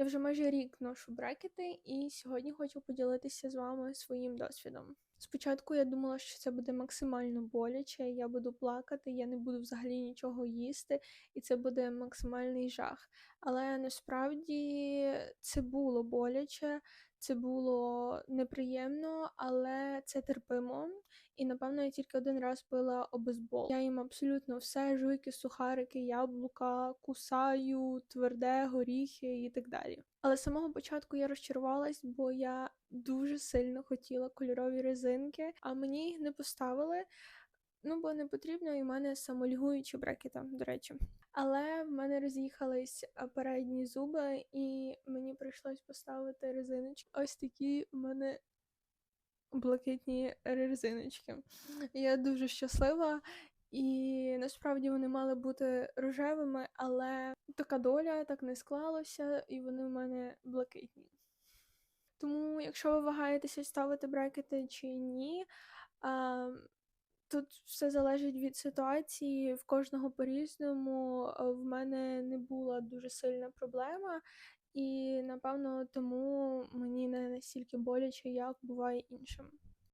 Я вже майже рік ношу брекети, і сьогодні хочу поділитися з вами своїм досвідом. Спочатку я думала, що це буде максимально боляче, я буду плакати, я не буду взагалі нічого їсти, і це буде максимальний жах. Але насправді це було боляче, це було неприємно, але це терпимо. І напевно я тільки один раз пила обезбол. Я їм абсолютно все: жуйки, сухарики, яблука, кусаю, тверде, горіхи і так далі. Але з самого початку я розчарувалась, бо я дуже сильно хотіла кольорові резинки, а мені їх не поставили. Ну, бо не потрібно, і в мене самолігуючі брекети, до речі. Але в мене роз'їхались передні зуби, і мені прийшлось поставити резиночки. Ось такі в мене блакитні резиночки. Я дуже щаслива, і насправді вони мали бути рожевими, але така доля так не склалося, і вони в мене блакитні. Тому, якщо ви вагаєтеся ставити брекети чи ні, тут все залежить від ситуації, в кожного по-різному. В мене не була дуже сильна проблема, і напевно тому мені не настільки боляче, як буває іншим.